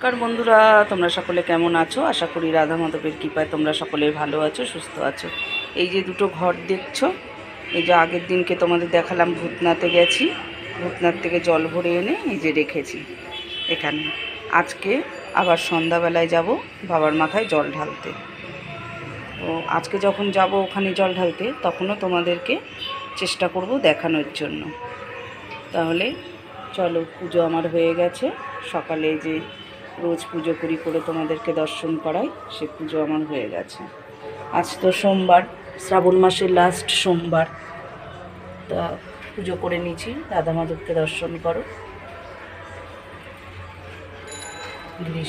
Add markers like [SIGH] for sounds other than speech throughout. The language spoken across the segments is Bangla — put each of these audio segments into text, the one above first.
নমস্কার বন্ধুরা, তোমরা সকলে কেমন আছো? আশা করি রাধা মাধবের কৃপায় তোমরা সকলে ভালো আছো, সুস্থ আছো। এই যে দুটো ঘর দেখছ, এই যে আগের দিনকে তোমাদের দেখালাম, ভূতনাথে গেছি। ভূতনাথ থেকে জল ভরে এনে এই যে রেখেছি এখানে। আজকে আবার সন্ধ্যাবেলায় যাব বাবার মাথায় জল ঢালতে। তো আজকে যখন যাব ওখানে জল ঢালতে, তখনও তোমাদেরকে চেষ্টা করব দেখানোর জন্য। তাহলে চলো, পুজো আমার হয়ে গেছে। সকালে যে রোজ পুজো করি করে তোমাদেরকে দর্শন করাই, সে পুজো আমার হয়ে গেছে। আজ তো সোমবার, শ্রাবণ মাসের লাস্ট সোমবার। তা পুজো করে নিয়েছি রাধা মাধবকে দর্শন করো।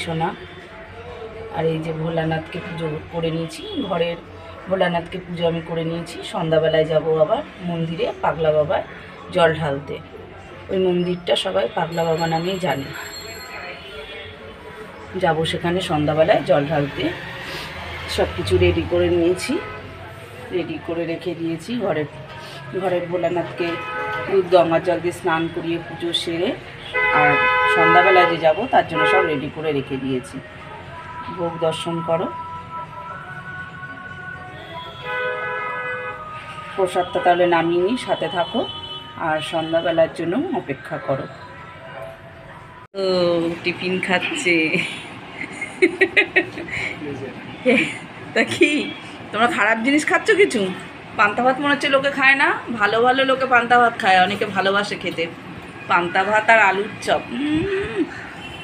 সোনা, আর এই যে ভোলানাথকে পুজো করে নিয়েছি, ঘরের ভোলানাথকে পুজো আমি করে নিয়েছি। সন্ধ্যাবেলায় যাব আবার মন্দিরে, পাগলা বাবার জল ঢালতে। ওই মন্দিরটা সবাই পাগলা বাবা নামেই জানে। যাব সেখানে সন্ধ্যাবেলায়, জল ঢালতে। সব কিছু রেডি করে নিয়েছি। রেডি করে রেখে দিয়েছি ঘরের ঘরের ভোলানাথকে দুধ গঙ্গার জল দিয়ে স্নান করিয়ে পুজো সেরে আর সন্ধ্যাবেলায় যে যাব তার জন্য সব রেডি করে রেখে দিয়েছি। ভোগ দর্শন করো। প্রসাদটা তাহলে নামিয়ে নিই, সাথে থাকো আর সন্ধ্যাবেলার জন্য অপেক্ষা করো। ও টিফিন খাচ্ছে। [LAUGHS] তা কি? তোমরা খারাপ জিনিস খাচ্ছ কিছু? পান্তা ভাত মনে হচ্ছে লোকে খায় না? ভালো ভালো লোকে পান্তা ভাত খায় অনেকে ভালোবাসে খেতে। পান্তা ভাত আর আলুর চপ।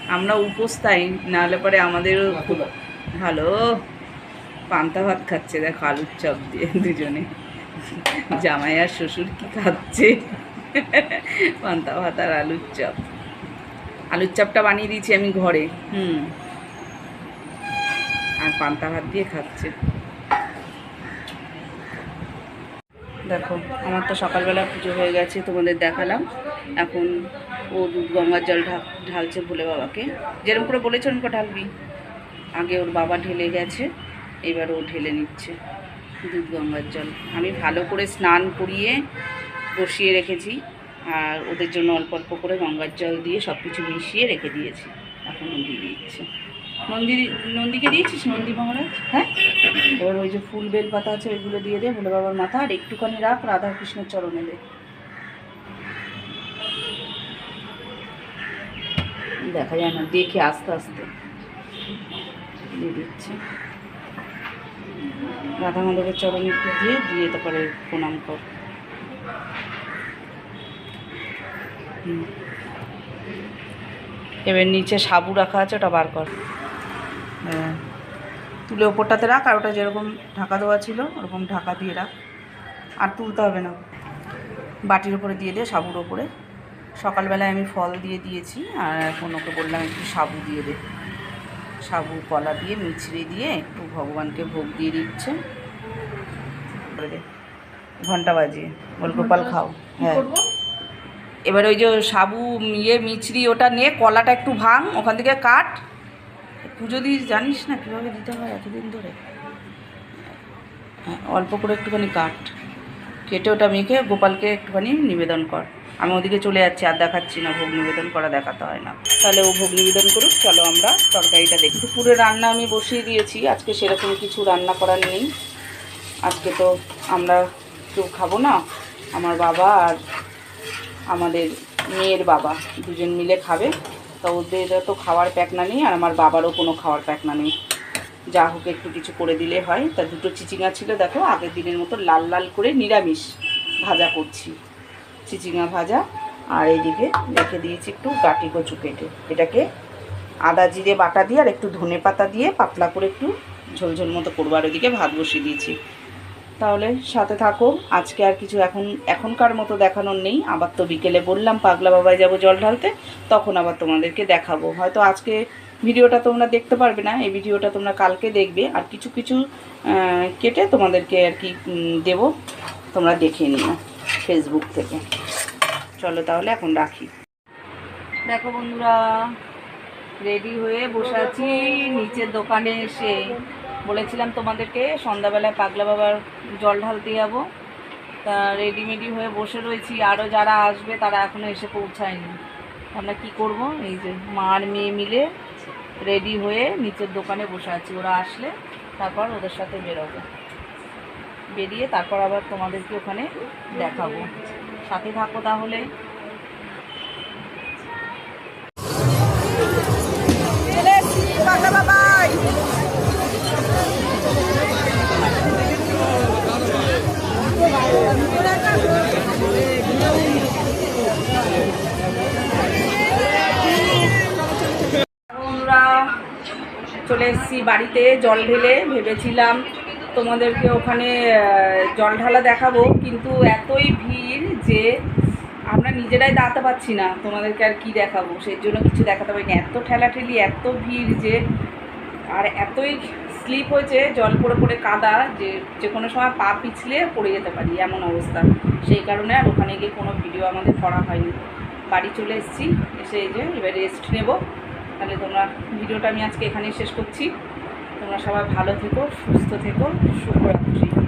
আমরা উপোস তাই নাহলে পরে আমাদেরও খুব ভালো। পান্তা ভাত খাচ্ছে দেখো আলুর চপ দিয়ে দুজনে। জামাই আর শ্বশুর কি খাচ্ছে? পান্তা ভাত আর আলুর চপ। আলুর চাপটা বানিয়ে দিয়েছি আমি ঘরে। হুম। আর পান্তা ভাত দিয়ে খাচ্ছে। দেখো আমার তো সকালবেলা পুজো হয়ে গেছে তোমাদের দেখালাম। এখন ও দুধ গঙ্গার জল ঢালছে ভোলে বাবাকে। যেরকম করে বলেছে ওরকম ঢালবি। আগে ওর বাবা ঢেলে গেছে এবার ও ঢেলে নিচ্ছে দুধ গঙ্গার জল। আমি ভালো করে স্নান করিয়ে বসিয়ে রেখেছি। আর ওদের জন্য অল্প অল্প করে গঙ্গার জল দিয়ে সব কিছু মিশিয়ে রেখে দিয়েছি। এখন নন্দী দিচ্ছে নন্দী, নন্দীকে দিয়েছিস? নন্দী মহারাজ? হ্যাঁ? এবার ওই যে ফুল বেল পাতা আছে, ওইগুলো দিয়ে দে ভোলে বাবার মাথা। আর একটুখানি রাখ রাধা কৃষ্ণের চরণে দে। দেখা যায় না, দেখে আস্তে আস্তে দিয়ে দিচ্ছে। রাধা মাধবের চরণে একটু দিয়ে দিয়ে তারপরে প্রণাম কর। এবার নিচে সাবু রাখা আছে ওটা বার কর। হ্যাঁ। তুলে ওপরটাতে রাখ আর ওটা যেরকম ঢাকা দেওয়া ছিল ওরকম ঢাকা দিয়ে রাখ। আর তুলতে হবে না। বাটির ওপরে দিয়ে দে সাবুর ওপরে সকালবেলায় আমি ফল দিয়ে দিয়েছি আর এখন ওকে বললাম একটু সাবু দিয়ে দে। সাবু কলা দিয়ে মিছড়ে দিয়ে একটু ভগবানকে ভোগ দিয়ে দিচ্ছে। করে দে। ঘণ্টা বাজিয়ে। বল গোপাল খাও। হ্যাঁ। এবার ওই যে সাবু ইয়ে মিছরি, ওটা নিয়ে কলাটা একটু ভাঙ, ওখান থেকে কাট। পুজো দিয়ে জানিস না কীভাবে দিতে হয় এতদিন ধরে? হ্যাঁ অল্প করে একটুখানি কাট। কেটে ওটা মেখে গোপালকে একটুখানি নিবেদন কর। আমি ওদিকে চলে যাচ্ছি, আর দেখাচ্ছি না, ভোগ নিবেদন করা দেখাতে হয় না। তাহলে ও ভোগ নিবেদন করুক, চলো আমরা তরকারিটা দেখি। দুপুরে রান্না আমি বসিয়ে দিয়েছি, আজকে সেরকম কিছু রান্না করার নেই। আজকে তো আমরা কেউ খাব না, আমার বাবা আর আমাদের মেয়ের বাবা দুজন মিলে খাবে। তা ওদের তো খাওয়ার প্যাকনা নেই, আর আমার বাবারও কোনো খাওয়ার প্যাকনা নেই। যা হোক একটু কিছু করে দিলে হয়। তা দুটো চিচিঙা ছিল, দেখো, আগের দিনের মতো লাল লাল করে নিরামিষ ভাজা করছি। চিচিঙা ভাজা, আর এইদিকে রেখে দিয়েছি একটু গাটি কচু কেটে। এটাকে আদা জিরে বাটা দিয়ে আর একটু ধনে পাতা দিয়ে পাতলা করে একটু ঝোলঝোল মতো করব। আর ওদিকে ভাত বসিয়ে দিয়েছি। তাহলে সাথে থাকো আজকে আর কিছু এখন, এখনকার মতো দেখানোর নেই। আবার তো বিকেলে বললাম, পাগলা বাবায় যাব জল ঢালতে, তখন আবার তোমাদেরকে দেখাবো। হয়তো আজকে ভিডিওটা তোমরা দেখতে পারবে না, এই ভিডিওটা তোমরা কালকে দেখবে। আর কিছু কিছু কেটে তোমাদেরকে আর কি দেবো। তোমরা দেখে নিও ফেসবুক থেকে। চলো তাহলে এখন রাখি। দেখো বন্ধুরা রেডি হয়ে বসে আছি, নিচের দোকানে এসে। বলেছিলাম তোমাদেরকে, সন্ধ্যাবেলায় পাগলা বাবার জল ঢালতে যাব। তা রেডিমেডি হয়ে বসে রয়েছি। আরও যারা আসবে, তারা এখনও এসে পৌঁছায়নি। আমরা কি করব? এই যে মা আর মেয়ে মিলে রেডি হয়ে নিচের দোকানে বসে আছি। ওরা আসলে তারপর ওদের সাথে বেরোবো। বেরিয়ে তারপর আবার তোমাদেরকে ওখানে দেখাবো। সাথে থাকো তাহলে। আমরা চলে এসেছি বাড়িতে, জল ঢেলে ভেবেছিলাম তোমাদেরকে ওখানে জল ঢালা দেখাবো, কিন্তু এতই ভিড় যে আমরা নিজেরাই দাঁড়াতে পারছি না তোমাদেরকে আর কি দেখাবো। সেই জন্য কিছু দেখাতে পারিনি। এত ঠেলাঠেলি, এত ভিড় যে, আর এতই স্লিপ হয়েছে, জল পড়ে পড়ে কাদা, যে যে কোনো সময় পা পিছলে পড়ে যেতে পারি, এমন অবস্থা। সেই কারণে আর ওখানে গিয়ে কোনো ভিডিও আমাদের করা হয়নি। বাড়ি চলে এসেছি, এসে এই যে এবার রেস্ট নেব। তাহলে তোমরা ভিডিওটা আমি আজকে এখানেই শেষ করছি। তোমরা সবাই ভালো থেকো, সুস্থ থেকো, শুভরাত্রি।